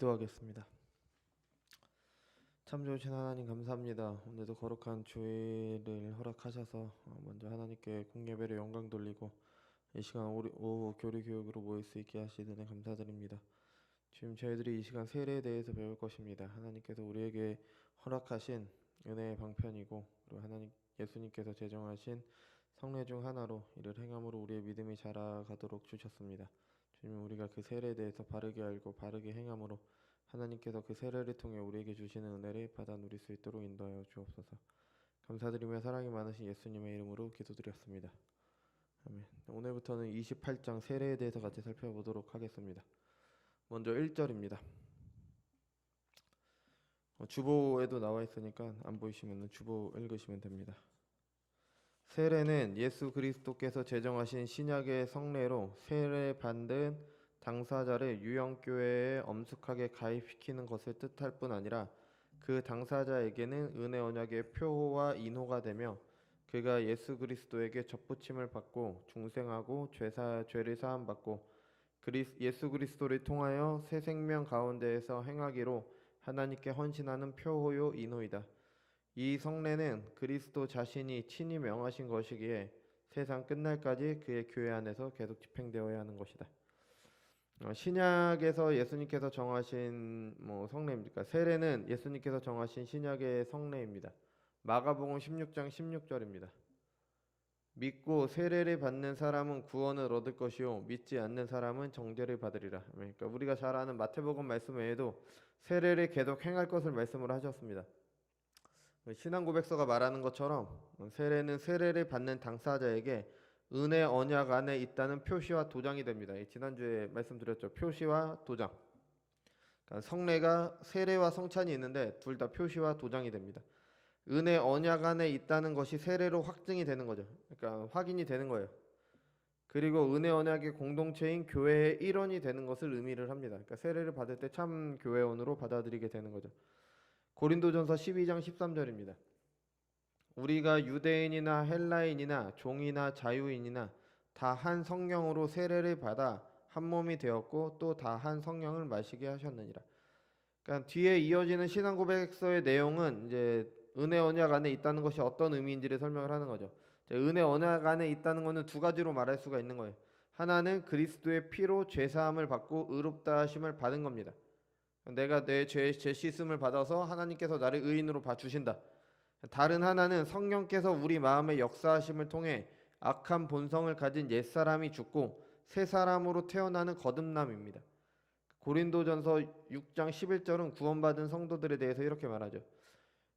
기도하겠습니다. 참 좋으신 하나님 감사합니다. 오늘도 거룩한 주일을 허락하셔서 어, 먼저 하나님께 공예배를 영광 돌리고 이 시간 오후 교리 교육으로 모일 수 있게 하시는 데 감사드립니다. 지금 저희들이 이 시간 세례에 대해서 배울 것입니다. 하나님께서 우리에게 허락하신 은혜의 방편이고 그리고 하나님 예수님께서 제정하신 성례 중 하나로 이를 행함으로 우리의 믿음이 자라가도록 주셨습니다. 주님 우리가 그 세례에 대해서 바르게 알고 바르게 행함으로 하나님께서 그 세례를 통해 우리에게 주시는 은혜를 받아 누릴 수 있도록 인도하여 주옵소서. 감사드리며 사랑이 많으신 예수님의 이름으로 기도드렸습니다. 아멘. 오늘부터는 28장 세례에 대해서 같이 살펴보도록 하겠습니다. 먼저 1절입니다. 어, 주보에도 나와 있으니까 안 보이시면 주보 읽으시면 됩니다. 세례는 예수 그리스도께서 제정하신 신약의 성례로 세례 받은 당사자를 유형교회에 엄숙하게 가입시키는 것을 뜻할 뿐 아니라 그 당사자에게는 은혜 언약의 표호와 인호가 되며 그가 예수 그리스도에게 접붙임을 받고 중생하고 죄사 죄를 사함 받고 그리스, 예수 그리스도를 통하여 새 생명 가운데에서 행하기로 하나님께 헌신하는 표호요 인호이다. 이 성례는 그리스도 자신이 친히 명하신 것이기에 세상 끝날까지 그의 교회 안에서 계속 집행되어야 하는 것이다. 어, 신약에서 예수님께서 정하신 뭐 성례입니까? 세례는 예수님께서 정하신 신약의 성례입니다. 마가복음 16장 16절입니다. 믿고 세례를 받는 사람은 구원을 얻을 것이요 믿지 않는 사람은 정죄를 받으리라. 그러니까 우리가 잘 아는 마태복음 말씀 외에도 세례를 계속 행할 것을 말씀을 하셨습니다. 신앙 고백서가 말하는 것처럼 세례는 세례를 받는 당사자에게 은혜 언약 안에 있다는 표시와 도장이 됩니다. 이 지난주에 말씀드렸죠. 표시와 도장. 그러니까 성례가 세례와 성찬이 있는데 둘 다 표시와 도장이 됩니다. 은혜 언약 안에 있다는 것이 세례로 확증이 되는 거죠. 그러니까 확인이 되는 거예요. 그리고 은혜 언약의 공동체인 교회의 일원이 되는 것을 의미를 합니다. 그러니까 세례를 받을 때 참 교회원으로 받아들이게 되는 거죠. 고린도전서 12장 13절입니다. 우리가 유대인이나 헬라인이나 종이나 자유인이나 다 한 성령으로 세례를 받아 한 몸이 되었고 또 다 한 성령을 마시게 하셨느니라. 그러니까 뒤에 이어지는 신앙 고백서의 내용은 이제 은혜 언약 안에 있다는 것이 어떤 의미인지를 설명을 하는 거죠. 은혜 언약 안에 있다는 것은 두 가지로 말할 수가 있는 거예요. 하나는 그리스도의 피로 죄 사함을 받고 의롭다 하심을 받은 겁니다. 내가 내죄 죄 씻음을 받아서 하나님께서 나를 의인으로 봐 주신다. 다른 하나는 성령께서 우리 마음의 역사하심을 통해 악한 본성을 가진 옛 사람이 죽고 새 사람으로 태어나는 거듭남입니다. 고린도전서 6장 11절은 구원받은 성도들에 대해서 이렇게 말하죠.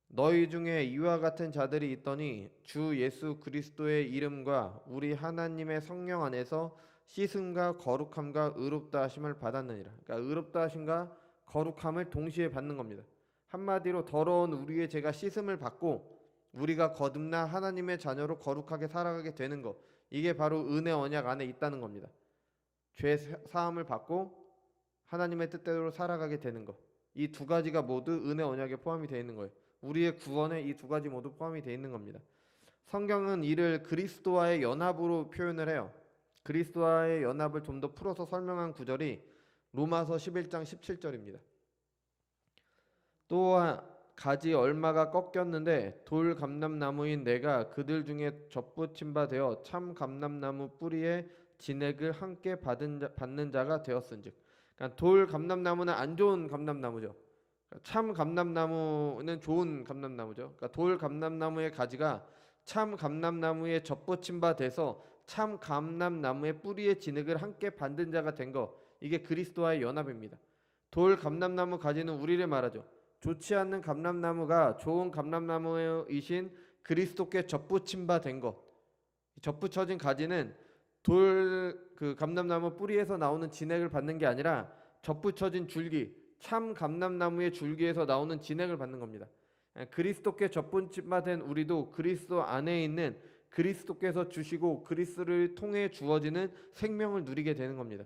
너희 중에 이와 같은 자들이 있더니 주 예수 그리스도의 이름과 우리 하나님의 성령 안에서 씻음과 거룩함과 의롭다 하심을 받았느니라. 그러니까 의롭다 하심과 거룩함을 동시에 받는 겁니다. 한마디로 더러운 우리의 죄가 씻음을 받고 우리가 거듭나 하나님의 자녀로 거룩하게 살아가게 되는 것. 이게 바로 은혜 언약 안에 있다는 겁니다. 죄 사함을 받고 하나님의 뜻대로 살아가게 되는 것. 이 두 가지가 모두 은혜 언약에 포함이 되어 있는 거예요. 우리의 구원에 이 두 가지 모두 포함이 되어 있는 겁니다. 성경은 이를 그리스도와의 연합으로 표현을 해요. 그리스도와의 연합을 좀 더 풀어서 설명한 구절이 로마서 11장 17절입니다. 또 가지 얼마가 꺾였는데 돌 감람나무인 내가 그들 중에 접붙임 바 되어 참 감람나무 뿌리에 진액을 함께 받은 자, 받는 자가 되었은즉 그러니까 돌 감람나무는 안 좋은 감람나무죠. 참 감람나무는 좋은 감람나무죠. 그러니까 돌 감람나무의 가지가 참 감람나무에 접붙임 바 돼서 참 감람나무의 뿌리에 진액을 함께 받는 자가 된 거. 이게 그리스도와의 연합입니다. 돌 감람나무 가지는 우리를 말하죠. 좋지 않는 감람나무가 좋은 감람나무이신 그리스도께 접붙임 바 된 것. 접붙여진 가지는 돌 그 감람나무 뿌리에서 나오는 진액을 받는 게 아니라 접붙여진 줄기, 참 감람나무의 줄기에서 나오는 진액을 받는 겁니다. 그리스도께 접붙임 바 된 우리도 그리스도 안에 있는 그리스도께서 주시고 그리스도를 통해 주어지는 생명을 누리게 되는 겁니다.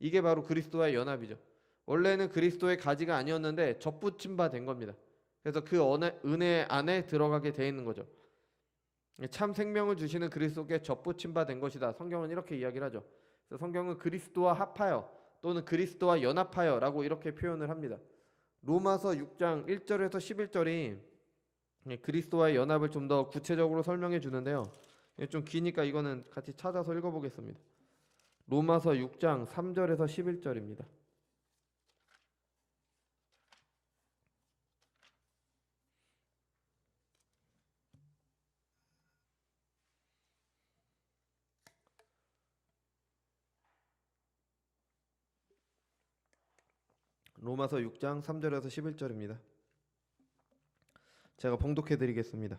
이게 바로 그리스도와의 연합이죠. 원래는 그리스도의 가지가 아니었는데 접붙임 바 된 겁니다. 그래서 그 은혜 안에 들어가게 돼 있는 거죠. 참 생명을 주시는 그리스도께 접붙임 바 된 것이다. 성경은 이렇게 이야기를 하죠. 그래서 성경은 그리스도와 합하여 또는 그리스도와 연합하여라고 이렇게 표현을 합니다. 로마서 6장 1절에서 11절이 그리스도와의 연합을 좀 더 구체적으로 설명해 주는데요. 예, 좀 기니까 이거는 같이 찾아서 읽어보겠습니다. 로마서 6장 3절에서 11절입니다. 로마서 6장 3절에서 11절입니다. 제가 봉독해 드리겠습니다.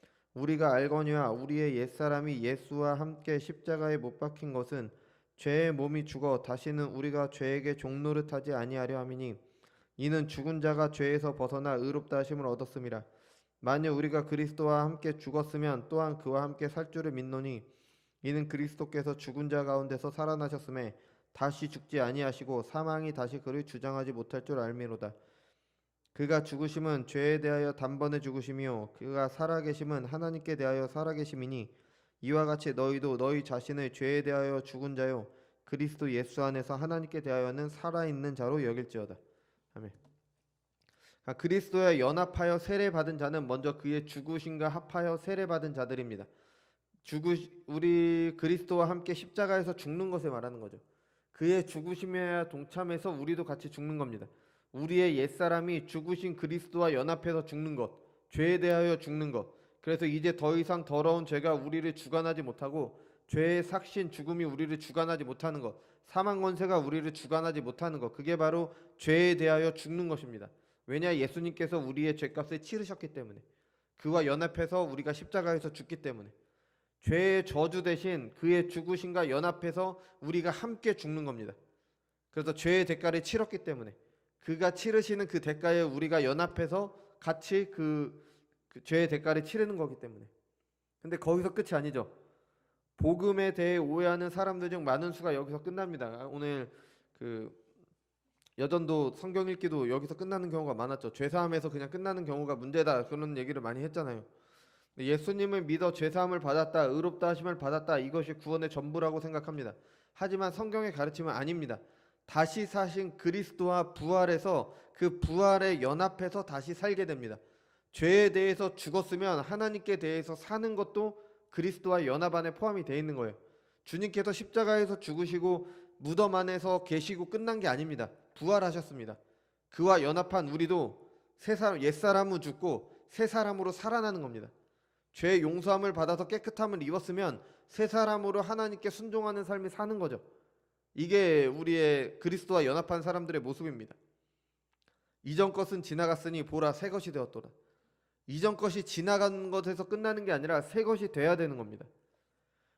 우리가 알거니와 우리의 옛사람이 예수와 함께 십자가에 못 박힌 것은 죄의 몸이 죽어 다시는 우리가 죄에게 종노릇하지 아니하려 함이니 이는 죽은 자가 죄에서 벗어나 의롭다 하심을 얻었음이라 만일 우리가 그리스도와 함께 죽었으면 또한 그와 함께 살 줄을 믿노니 이는 그리스도께서 죽은 자 가운데서 살아나셨음에 다시 죽지 아니하시고 사망이 다시 그를 주장하지 못할 줄 알미로다 그가 죽으심은 죄에 대하여 단번에 죽으심이요. 그가 살아계심은 하나님께 대하여 살아계심이니 이와 같이 너희도 너희 자신을 죄에 대하여 죽은 자요. 그리스도 예수 안에서 하나님께 대하여는 살아있는 자로 여길지어다. 아멘. 아, 그리스도에 연합하여 세례 받은 자는 먼저 그의 죽으심과 합하여 세례 받은 자들입니다. 죽으 우리 그리스도와 함께 십자가에서 죽는 것을 말하는 거죠. 그의 죽으심에 동참해서 우리도 같이 죽는 겁니다 우리의 옛사람이 죽으신 그리스도와 연합해서 죽는 것, 죄에 대하여 죽는 것. 그래서 이제 더 이상 더러운 죄가 우리를 주관하지 못하고 죄의 삭신 죽음이 우리를 주관하지 못하는 것, 사망 권세가 우리를 주관하지 못하는 것. 그게 바로 죄에 대하여 죽는 것입니다. 왜냐 예수님께서 우리의 죄값을 치르셨기 때문에 그와 연합해서 우리가 십자가에서 죽기 때문에 죄의 저주 대신 그의 죽으심과 연합해서 우리가 함께 죽는 겁니다. 그래서 죄의 대가를 치렀기 때문에 그가 치르시는 그 대가에 우리가 연합해서 같이 그, 그 죄의 대가를 치르는 거기 때문에. 근데 거기서 끝이 아니죠. 복음에 대해 오해하는 사람들 중 많은 수가 여기서 끝납니다. 오늘 그 여전도 성경 읽기도 여기서 끝나는 경우가 많았죠. 죄사함에서 그냥 끝나는 경우가 문제다 그런 얘기를 많이 했잖아요. 예수님을 믿어 죄사함을 받았다, 의롭다 하심을 받았다 이것이 구원의 전부라고 생각합니다. 하지만 성경의 가르침은 아닙니다. 다시 사신 그리스도와 부활해서 그 부활에 연합해서 다시 살게 됩니다. 죄에 대해서 죽었으면 하나님께 대해서 사는 것도 그리스도와 연합 안에 포함이 되어 있는 거예요. 주님께서 십자가에서 죽으시고 무덤 안에서 계시고 끝난 게 아닙니다. 부활하셨습니다. 그와 연합한 우리도 새 사람 옛 사람은 죽고 새 사람으로 살아나는 겁니다. 죄 용서함을 받아서 깨끗함을 입었으면 새 사람으로 하나님께 순종하는 삶이 사는 거죠. 이게 우리의 그리스도와 연합한 사람들의 모습입니다. 이전 것은 지나갔으니 보라 새 것이 되었도다. 이전 것이 지나간 것에서 끝나는 게 아니라 새 것이 돼야 되는 겁니다.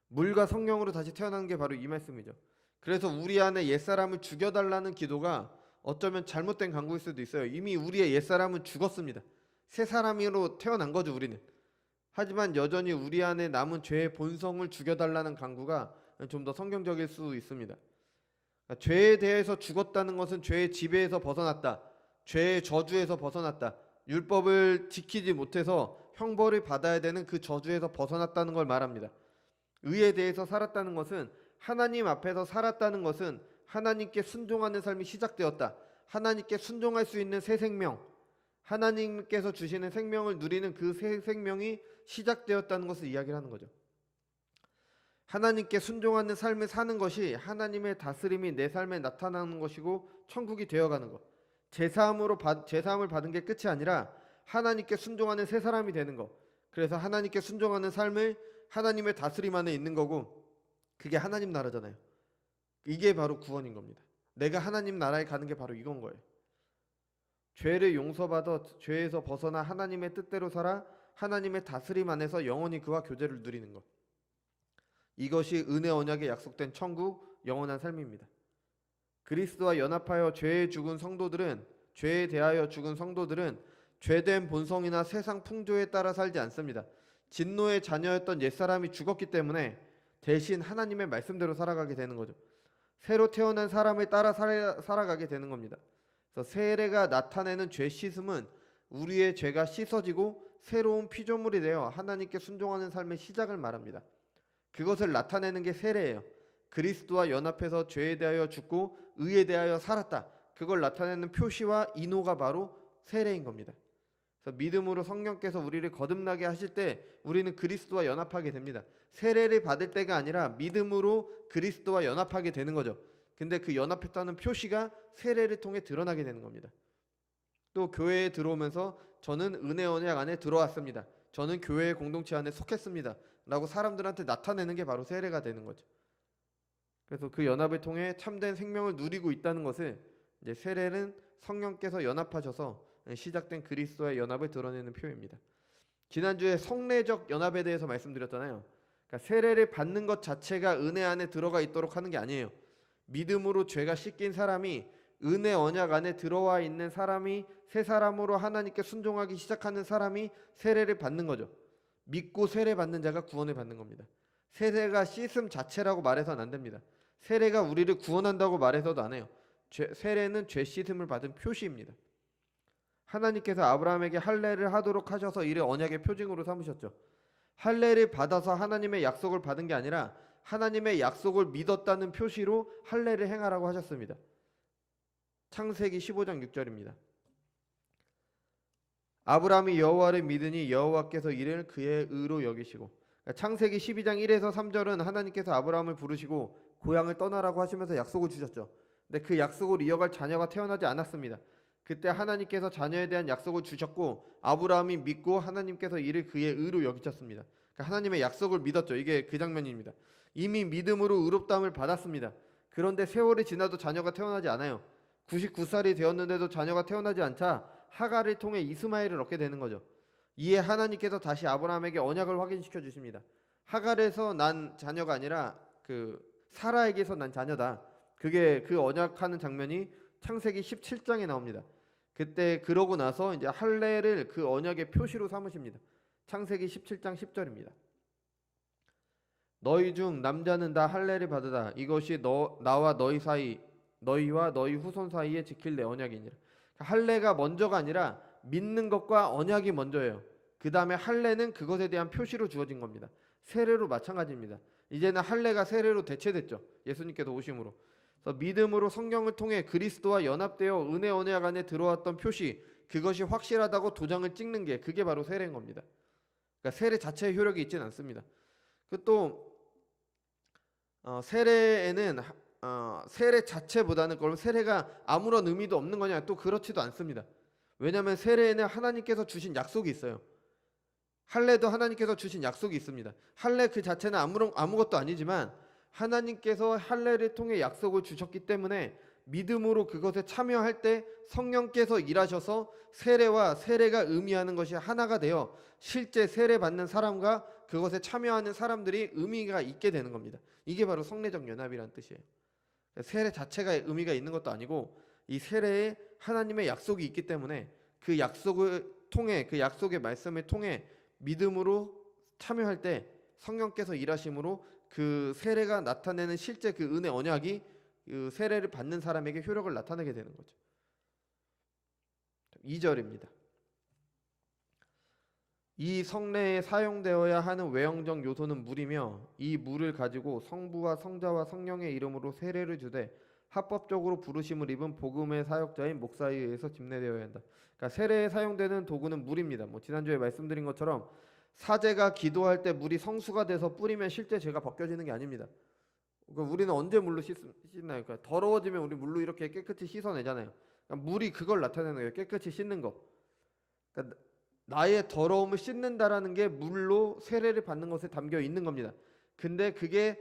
물과 성령으로 다시 태어나는 게 바로 이 말씀이죠. 그래서 우리 안에 옛사람을 죽여달라는 기도가 어쩌면 잘못된 강구일 수도 있어요. 이미 우리의 옛사람은 죽었습니다. 새 사람으로 태어난 거죠, 우리는. 하지만 여전히 우리 안에 남은 죄의 본성을 죽여달라는 강구가 좀 더 성경적일 수 있습니다. 그러니까 죄에 대해서 죽었다는 것은 죄의 지배에서 벗어났다. 죄의 저주에서 벗어났다. 율법을 지키지 못해서 형벌을 받아야 되는 그 저주에서 벗어났다는 걸 말합니다. 의에 대해서 살았다는 것은 하나님 앞에서 살았다는 것은 하나님께 순종하는 삶이 시작되었다. 하나님께 순종할 수 있는 새 생명, 하나님께서 주시는 생명을 누리는 그 새 생명이 시작되었다는 것을 이야기하는 거죠. 하나님께 순종하는 삶을 사는 것이 하나님의 다스림이 내 삶에 나타나는 것이고 천국이 되어가는 것. 제사함으로 받, 제사함을 받은 게 끝이 아니라 하나님께 순종하는 새 사람이 되는 것. 그래서 하나님께 순종하는 삶을 하나님의 다스림 안에 있는 거고 그게 하나님 나라잖아요. 이게 바로 구원인 겁니다. 내가 하나님 나라에 가는 게 바로 이건 거예요. 죄를 용서받아 죄에서 벗어나 하나님의 뜻대로 살아 하나님의 다스림 안에서 영원히 그와 교제를 누리는 것. 이것이 은혜 언약에 약속된 천국 영원한 삶입니다. 그리스도와 연합하여 죄에 죽은 성도들은 죄에 대하여 죽은 성도들은 죄된 본성이나 세상 풍조에 따라 살지 않습니다. 진노의 자녀였던 옛사람이 죽었기 때문에 대신 하나님의 말씀대로 살아가게 되는 거죠. 새로 태어난 사람을 따라 살아, 살아가게 되는 겁니다. 그래서 세례가 나타내는 죄 씻음은 우리의 죄가 씻어지고 새로운 피조물이 되어 하나님께 순종하는 삶의 시작을 말합니다. 그것을 나타내는 게 세례예요. 그리스도와 연합해서 죄에 대하여 죽고 의에 대하여 살았다. 그걸 나타내는 표시와 인호가 바로 세례인 겁니다. 그래서 믿음으로 성령께서 우리를 거듭나게 하실 때 우리는 그리스도와 연합하게 됩니다. 세례를 받을 때가 아니라 믿음으로 그리스도와 연합하게 되는 거죠. 근데 그 연합했다는 표시가 세례를 통해 드러나게 되는 겁니다. 또 교회에 들어오면서 저는 은혜 언약 안에 들어왔습니다. 저는 교회의 공동체 안에 속했습니다. 라고 사람들한테 나타내는 게 바로 세례가 되는 거죠. 그래서 그 연합을 통해 참된 생명을 누리고 있다는 것을 이제 세례는 성령께서 연합하셔서 시작된 그리스도의 연합을 드러내는 표입니다. 지난주에 성례적 연합에 대해서 말씀드렸잖아요. 그러니까 세례를 받는 것 자체가 은혜 안에 들어가 있도록 하는 게 아니에요. 믿음으로 죄가 씻긴 사람이 은혜 언약 안에 들어와 있는 사람이 새 사람으로 하나님께 순종하기 시작하는 사람이 세례를 받는 거죠. 믿고 세례 받는 자가 구원을 받는 겁니다. 세례가 씻음 자체라고 말해서는 안 됩니다. 세례가 우리를 구원한다고 말해서도 안 해요. 죄, 세례는 죄 씻음을 받은 표시입니다. 하나님께서 아브라함에게 할례를 하도록 하셔서 이를 언약의 표징으로 삼으셨죠. 할례를 받아서 하나님의 약속을 받은 게 아니라 하나님의 약속을 믿었다는 표시로 할례를 행하라고 하셨습니다. 창세기 15장 6절입니다. 아브라함이 여호와를 믿으니 여호와께서 이를 그의 의로 여기시고 그러니까 창세기 12장 1에서 3절은 하나님께서 아브라함을 부르시고 고향을 떠나라고 하시면서 약속을 주셨죠. 근데 그 약속을 이어갈 자녀가 태어나지 않았습니다. 그때 하나님께서 자녀에 대한 약속을 주셨고 아브라함이 믿고 하나님께서 이를 그의 의로 여기셨습니다. 그러니까 하나님의 약속을 믿었죠. 이게 그 장면입니다. 이미 믿음으로 의롭다함을 받았습니다. 그런데 세월이 지나도 자녀가 태어나지 않아요. 99살이 되었는데도 자녀가 태어나지 않자 하가를 통해 이스마엘을 얻게 되는 거죠. 이에 하나님께서 다시 아브라함에게 언약을 확인시켜 주십니다. 하갈에서 난 자녀가 아니라 그 사라에게서 난 자녀다. 그게 그 언약하는 장면이 창세기 17장에 나옵니다. 그때 그러고 나서 이제 할례를 그 언약의 표시로 삼으십니다. 창세기 17장 10절입니다. 너희 중 남자는 다 할례를 받으다. 이것이 너 나와 너희 사이 너희와 너희 후손 사이에 지킬 내 언약이니라. 할례가 먼저가 아니라 믿는 것과 언약이 먼저예요. 그 다음에 할례는 그것에 대한 표시로 주어진 겁니다. 세례로 마찬가지입니다. 이제는 할례가 세례로 대체됐죠. 예수님께서 오심으로. 믿음으로 성경을 통해 그리스도와 연합되어 은혜 언약 안에 들어왔던 표시 그것이 확실하다고 도장을 찍는 게 그게 바로 세례인 겁니다. 그러니까 세례 자체의 효력이 있지는 않습니다. 그또 어, 세례에는 어, 세례 자체보다는 그럼 세례가 아무런 의미도 없는 거냐? 또 그렇지도 않습니다. 왜냐하면 세례에는 하나님께서 주신 약속이 있어요. 할례도 하나님께서 주신 약속이 있습니다. 할례 그 자체는 아무런 아무것도 아니지만 하나님께서 할례를 통해 약속을 주셨기 때문에 믿음으로 그것에 참여할 때 성령께서 일하셔서 세례와 세례가 의미하는 것이 하나가 되어 실제 세례 받는 사람과 그것에 참여하는 사람들이 의미가 있게 되는 겁니다. 이게 바로 성례적 연합이라는 뜻이에요. 세례 자체가 의미가 있는 것도 아니고 이 세례에 하나님의 약속이 있기 때문에 그 약속을 통해 그 약속의 말씀을 통해 믿음으로 참여할 때 성령께서 일하심으로 그 세례가 나타내는 실제 그 은혜 언약이 그 세례를 받는 사람에게 효력을 나타내게 되는 거죠. 2절입니다. 이 성례에 사용되어야 하는 외형적 요소는 물이며 이 물을 가지고 성부와 성자와 성령의 이름으로 세례를 주되 합법적으로 부르심을 입은 복음의 사역자인 목사에 의해서 집례되어야 한다. 그러니까 세례에 사용되는 도구는 물입니다. 뭐 지난주에 말씀드린 것처럼 사제가 기도할 때 물이 성수가 돼서 뿌리면 실제 죄가 벗겨지는 게 아닙니다. 그러니까 우리는 언제 물로 씻, 씻나요? 그러니까 더러워지면 우리 물로 이렇게 깨끗이 씻어내잖아요. 그러니까 물이 그걸 나타내는 거예요. 깨끗이 씻는 거. 그러니까 나의 더러움을 씻는다라는 게 물로 세례를 받는 것에 담겨 있는 겁니다. 근데 그게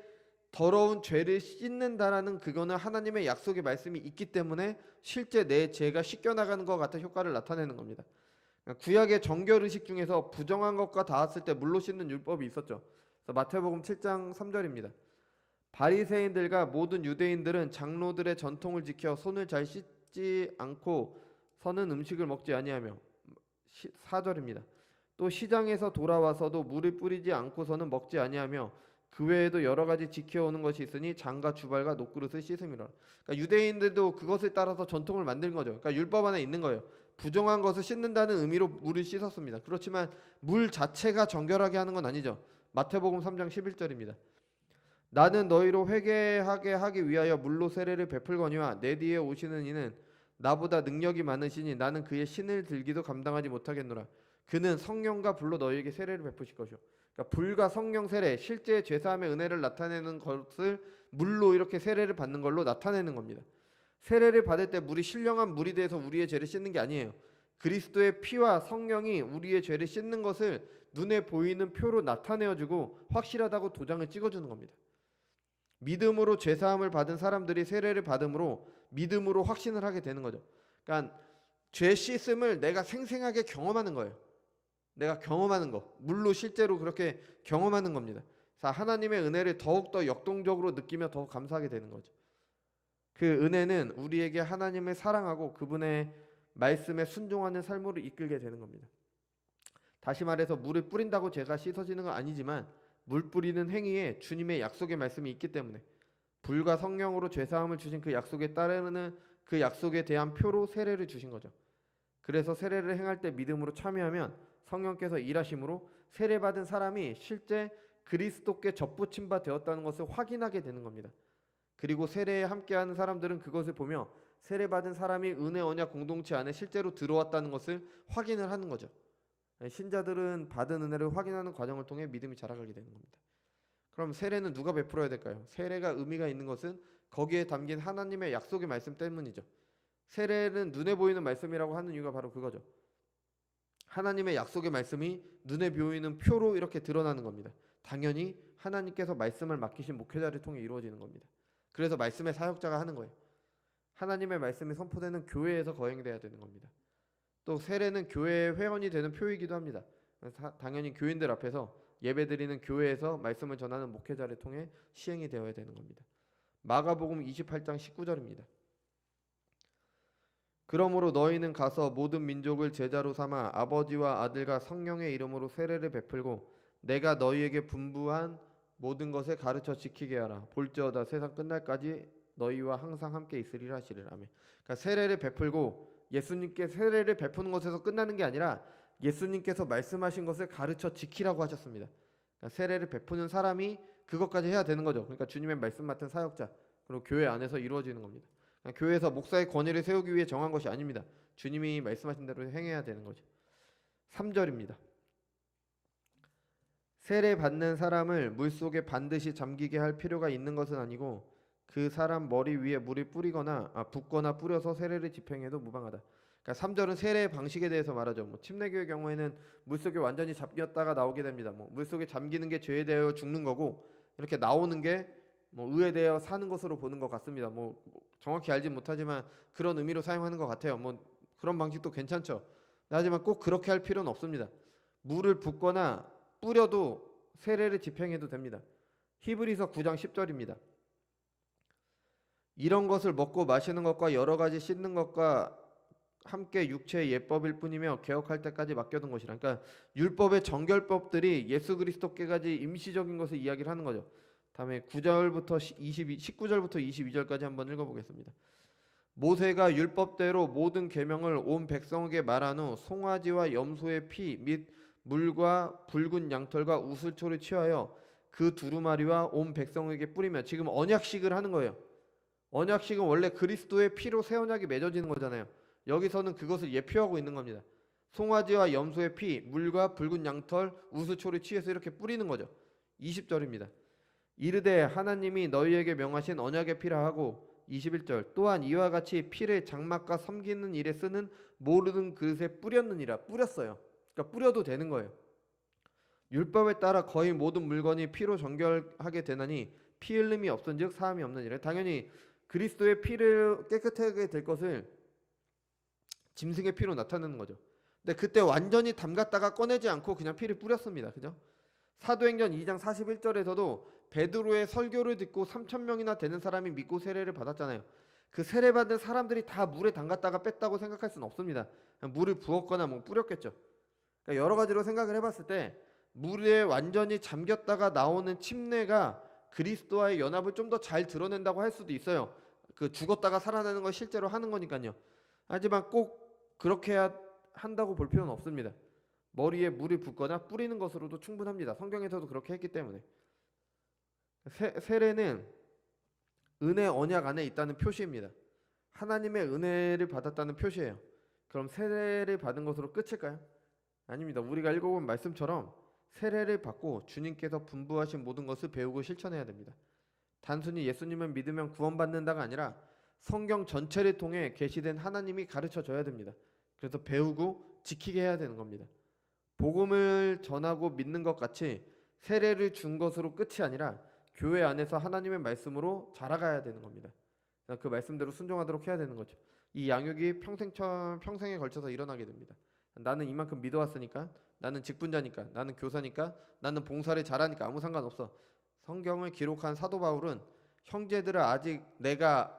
더러운 죄를 씻는다라는 그거는 하나님의 약속의 말씀이 있기 때문에 실제 내 죄가 씻겨 나가는 것 같은 효과를 나타내는 겁니다. 그러니까 구약의 정결 의식 중에서 부정한 것과 닿았을 때 물로 씻는 율법이 있었죠. 마태복음 7장 3절입니다. 바리새인들과 모든 유대인들은 장로들의 전통을 지켜 손을 잘 씻지 않고 서는 음식을 먹지 아니하며 4절입니다. 또 시장에서 돌아와서도 물을 뿌리지 않고서는 먹지 아니하며 그 외에도 여러 가지 지켜오는 것이 있으니 장과 주발과 녹그릇을 씻음이라. 그러니까 유대인들도 그것을 따라서 전통을 만든 거죠. 그러니까 율법 안에 있는 거예요. 부정한 것을 씻는다는 의미로 물을 씻었습니다. 그렇지만 물 자체가 정결하게 하는 건 아니죠. 마태복음 3장 11절입니다. 나는 너희로 회개하게 하기 위하여 물로 세례를 베풀거니와 내 뒤에 오시는 이는 나보다 능력이 많으시니 나는 그의 신을 들기도 감당하지 못하겠노라. 그는 성령과 불로 너희에게 세례를 베푸실 것이요. 그러니까 불과 성령 세례, 실제 죄사함의 은혜를 나타내는 것을 물로 이렇게 세례를 받는 걸로 나타내는 겁니다. 세례를 받을 때 물이 신령한 물이 돼서 우리의 죄를 씻는 게 아니에요. 그리스도의 피와 성령이 우리의 죄를 씻는 것을 눈에 보이는 표로 나타내어주고 확실하다고 도장을 찍어주는 겁니다. 믿음으로 죄 사함을 받은 사람들이 세례를 받음으로 믿음으로 확신을 하게 되는 거죠. 그러니까 죄 씻음을 내가 생생하게 경험하는 거예요. 내가 경험하는 거. 물로 실제로 그렇게 경험하는 겁니다. 자, 하나님의 은혜를 더욱더 역동적으로 느끼며 더욱 감사하게 되는 거죠. 그 은혜는 우리에게 하나님을 사랑하고 그분의 말씀에 순종하는 삶으로 이끌게 되는 겁니다. 다시 말해서 물을 뿌린다고 제가 씻어지는 건 아니지만 물 뿌리는 행위에 주님의 약속의 말씀이 있기 때문에 불과 성령으로 죄 사함을 주신 그 약속에 따르는 그 약속에 대한 표로 세례를 주신 거죠. 그래서 세례를 행할 때 믿음으로 참여하면 성령께서 일하심으로 세례 받은 사람이 실제 그리스도께 접붙임 바 되었다는 것을 확인하게 되는 겁니다. 그리고 세례에 함께하는 사람들은 그것을 보며 세례 받은 사람이 은혜 언약 공동체 안에 실제로 들어왔다는 것을 확인을 하는 거죠. 신자들은 받은 은혜를 확인하는 과정을 통해 믿음이 자라가게 되는 겁니다. 그럼 세례는 누가 베풀어야 될까요? 세례가 의미가 있는 것은 거기에 담긴 하나님의 약속의 말씀 때문이죠. 세례는 눈에 보이는 말씀이라고 하는 이유가 바로 그거죠. 하나님의 약속의 말씀이 눈에 보이는 표로 이렇게 드러나는 겁니다. 당연히 하나님께서 말씀을 맡기신 목회자를 통해 이루어지는 겁니다. 그래서 말씀의 사역자가 하는 거예요. 하나님의 말씀이 선포되는 교회에서 거행돼야 되는 겁니다. 또 세례는 교회의 회원이 되는 표이기도 합니다. 사- 당연히 교인들 앞에서 예배드리는 교회에서 말씀을 전하는 목회자를 통해 시행이 되어야 되는 겁니다. 마가복음 28장 19절입니다. 그러므로 너희는 가서 모든 민족을 제자로 삼아 아버지와 아들과 성령의 이름으로 세례를 베풀고 내가 너희에게 분부한 모든 것을 가르쳐 지키게 하라. 볼지어다 세상 끝날까지 너희와 항상 함께 있으리라 하시리라. 그러니까 세례를 베풀고 예수님께 세례를 베푸는 것에서 끝나는 게 아니라 예수님께서 말씀하신 것을 가르쳐 지키라고 하셨습니다. 그러니까 세례를 베푸는 사람이 그것까지 해야 되는 거죠. 그러니까 주님의 말씀 맡은 사역자 그리고 교회 안에서 이루어지는 겁니다. 그러니까 교회에서 목사의 권위를 세우기 위해 정한 것이 아닙니다. 주님이 말씀하신 대로 행해야 되는 거죠. 3절입니다. 세례 받는 사람을 물 속에 반드시 잠기게 할 필요가 있는 것은 아니고 그 사람 머리 위에 물을 뿌리거나 아, 붓거나 뿌려서 세례를 집행해도 무방하다. 그러니까 3절은 세례 방식에 대해서 말하죠. 뭐 침례교의 경우에는 물속에 완전히 잠겼다가 나오게 됩니다. 뭐 물속에 잠기는 게 죄에 대하여 죽는 거고 이렇게 나오는 게 뭐 의에 대하여 사는 것으로 보는 것 같습니다. 뭐 정확히 알지 못하지만 그런 의미로 사용하는 것 같아요. 뭐 그런 방식도 괜찮죠. 하지만 꼭 그렇게 할 필요는 없습니다. 물을 붓거나 뿌려도 세례를 집행해도 됩니다. 히브리서 9장 10절입니다. 이런 것을 먹고 마시는 것과 여러 가지 씻는 것과 함께 육체의 예법일 뿐이며 개혁할 때까지 맡겨둔 것이라. 그러니까 율법의 정결법들이 예수 그리스도께까지 임시적인 것을 이야기를 하는 거죠. 다음에 9절부터 22, 19절부터 22절까지 한번 읽어보겠습니다. 모세가 율법대로 모든 계명을 온 백성에게 말한 후 송아지와 염소의 피 및 물과 붉은 양털과 우슬초를 취하여 그 두루마리와 온 백성에게 뿌리며 지금 언약식을 하는 거예요. 언약식은 원래 그리스도의 피로 새 언약이 맺어지는 거잖아요. 여기서는 그것을 예표하고 있는 겁니다. 송아지와 염소의 피, 물과 붉은 양털, 우수초를 취해서 이렇게 뿌리는 거죠. 20절입니다. 이르되 하나님이 너희에게 명하신 언약의 피라 하고 21절 또한 이와 같이 피를 장막과 섬기는 일에 쓰는 모르는 그릇에 뿌렸느니라 뿌렸어요. 그러니까 뿌려도 되는 거예요. 율법에 따라 거의 모든 물건이 피로 정결하게 되나니 피 흘림이 없은즉 사함이 없느니라. 당연히 그리스도의 피를 깨끗하게 될 것을 짐승의 피로 나타내는 거죠. 근데 그때 완전히 담갔다가 꺼내지 않고 그냥 피를 뿌렸습니다. 그죠? 사도행전 2장 41절에서도 베드로의 설교를 듣고 3천 명이나 되는 사람이 믿고 세례를 받았잖아요. 그 세례 받은 사람들이 다 물에 담갔다가 뺐다고 생각할 수는 없습니다. 물을 부었거나 뭐 뿌렸겠죠. 그러니까 여러 가지로 생각을 해봤을 때 물에 완전히 잠겼다가 나오는 침례가 그리스도와의 연합을 좀 더 잘 드러낸다고 할 수도 있어요. 그 죽었다가 살아나는 걸 실제로 하는 거니까요. 하지만 꼭 그렇게 한다고 볼 필요는 없습니다. 머리에 물을 붓거나 뿌리는 것으로도 충분합니다. 성경에서도 그렇게 했기 때문에. 세, 세례는 은혜 언약 안에 있다는 표시입니다. 하나님의 은혜를 받았다는 표시예요. 그럼 세례를 받은 것으로 끝일까요? 아닙니다. 우리가 읽어본 말씀처럼 세례를 받고 주님께서 분부하신 모든 것을 배우고 실천해야 됩니다. 단순히 예수님을 믿으면 구원받는다가 아니라 성경 전체를 통해 계시된 하나님이 가르쳐 줘야 됩니다. 그래서 배우고 지키게 해야 되는 겁니다. 복음을 전하고 믿는 것 같이 세례를 준 것으로 끝이 아니라 교회 안에서 하나님의 말씀으로 자라가야 되는 겁니다. 그 말씀대로 순종하도록 해야 되는 거죠. 이 양육이 평생 평생에 걸쳐서 일어나게 됩니다. 나는 이만큼 믿어왔으니까, 나는 직분자니까, 나는 교사니까, 나는 봉사를 잘하니까 아무 상관없어. 성경을 기록한 사도 바울은 형제들아 아직 내가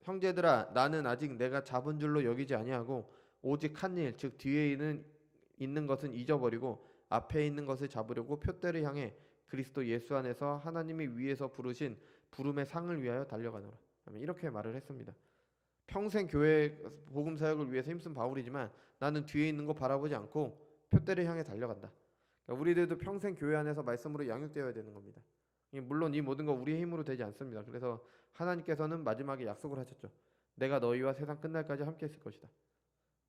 형제들아 나는 아직 내가 잡은 줄로 여기지 아니하고 오직 한 일 즉 뒤에 있는 있는 것은 잊어버리고 앞에 있는 것을 잡으려고 표대를 향해 그리스도 예수 안에서 하나님이 위에서 부르신 부름의 상을 위하여 달려가노라. 이렇게 말을 했습니다. 평생 교회 복음 사역을 위해서 힘쓴 바울이지만 나는 뒤에 있는 거 바라보지 않고 표대를 향해 달려간다. 그러니까 우리들도 평생 교회 안에서 말씀으로 양육되어야 되는 겁니다. 물론 이 모든 거 우리의 힘으로 되지 않습니다. 그래서 하나님께서는 마지막에 약속을 하셨죠. 내가 너희와 세상 끝날까지 함께 있을 것이다.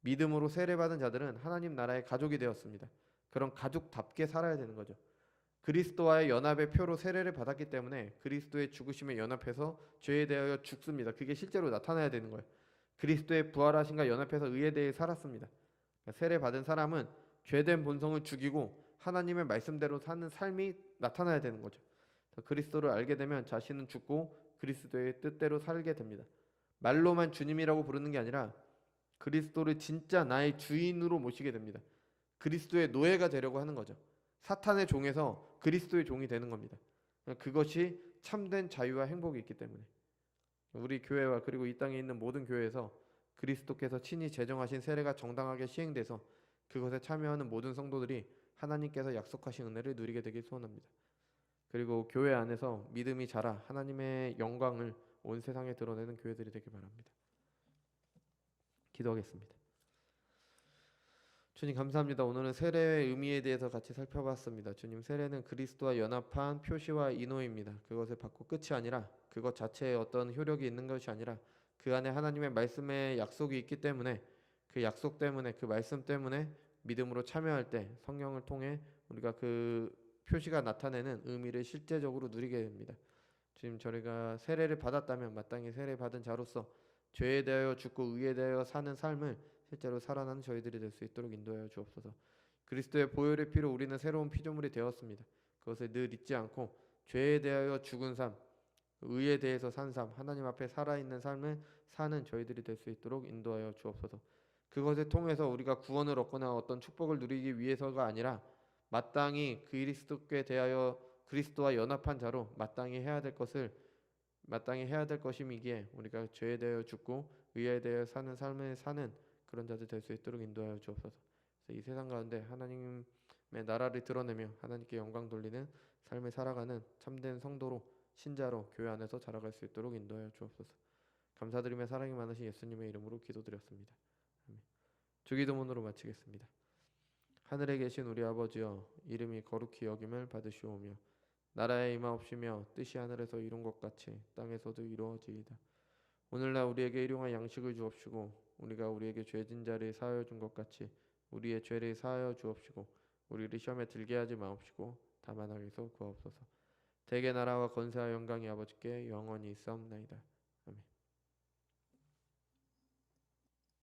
믿음으로 세례받은 자들은 하나님 나라의 가족이 되었습니다. 그런 가족답게 살아야 되는 거죠. 그리스도와의 연합의 표로 세례를 받았기 때문에 그리스도의 죽으심에 연합해서 죄에 대하여 죽습니다. 그게 실제로 나타나야 되는 거예요. 그리스도의 부활하신과 연합해서 의에 대해 살았습니다. 그러니까 세례 받은 사람은 죄된 본성을 죽이고 하나님의 말씀대로 사는 삶이 나타나야 되는 거죠. 그리스도를 알게 되면 자신은 죽고 그리스도의 뜻대로 살게 됩니다. 말로만 주님이라고 부르는 게 아니라 그리스도를 진짜 나의 주인으로 모시게 됩니다. 그리스도의 노예가 되려고 하는 거죠. 사탄의 종에서 그리스도의 종이 되는 겁니다. 그것이 참된 자유와 행복이 있기 때문에 우리 교회와 그리고 이 땅에 있는 모든 교회에서 그리스도께서 친히 제정하신 세례가 정당하게 시행돼서 그것에 참여하는 모든 성도들이 하나님께서 약속하신 은혜를 누리게 되길 소원합니다. 그리고 교회 안에서 믿음이 자라 하나님의 영광을 온 세상에 드러내는 교회들이 되길 바랍니다. 기도하겠습니다. 주님 감사합니다. 오늘은 세례의 의미에 대해서 같이 살펴봤습니다. 주님 세례는 그리스도와 연합한 표시와 인호입니다. 그것을 받고 끝이 아니라 그것 자체에 어떤 효력이 있는 것이 아니라 그 안에 하나님의 말씀의 약속이 있기 때문에 그 약속 때문에 그 말씀 때문에 믿음으로 참여할 때 성령을 통해 우리가 그 표시가 나타내는 의미를 실제적으로 누리게 됩니다. 주님 저희가 세례를 받았다면 마땅히 세례 받은 자로서 죄에 대하여 죽고 의에 대하여 사는 삶을 실제로 살아나는 저희들이 될 수 있도록 인도하여 주옵소서. 그리스도의 보혈의 피로 우리는 새로운 피조물이 되었습니다. 그것을 늘 잊지 않고 죄에 대하여 죽은 삶, 의에 대해서 산 삶, 하나님 앞에 살아있는 삶을 사는 저희들이 될 수 있도록 인도하여 주옵소서. 그것을 통해서 우리가 구원을 얻거나 어떤 축복을 누리기 위해서가 아니라 마땅히 그리스도께 대하여 그리스도와 연합한 자로 마땅히 해야 될 것을 마땅히 해야 될 것임이기에 우리가 죄에 대하여 죽고 의에 대하여 사는 삶을 사는 그런 자들 될 수 있도록 인도하여 주옵소서. 이 세상 가운데 하나님의 나라를 드러내며 하나님께 영광 돌리는 삶을 살아가는 참된 성도로 신자로 교회 안에서 자라갈 수 있도록 인도하여 주옵소서. 감사드리며 사랑이 많으신 예수님의 이름으로 기도드렸습니다. 주기도문으로 마치겠습니다. 하늘에 계신 우리 아버지여 이름이 거룩히 여김을 받으시오며 나라에 임하옵시며 뜻이 하늘에서 이룬 것 같이 땅에서도 이루어지이다. 오늘날 우리에게 일용할 양식을 주옵시고 우리가 우리에게 죄진 자를 사하여 준 것 같이 우리의 죄를 사하여 주옵시고 우리를 시험에 들게 하지 마옵시고 다만 악에서 구하옵소서. 대개 나라와 건세와 영광이 아버지께 영원히 있사옵나이다.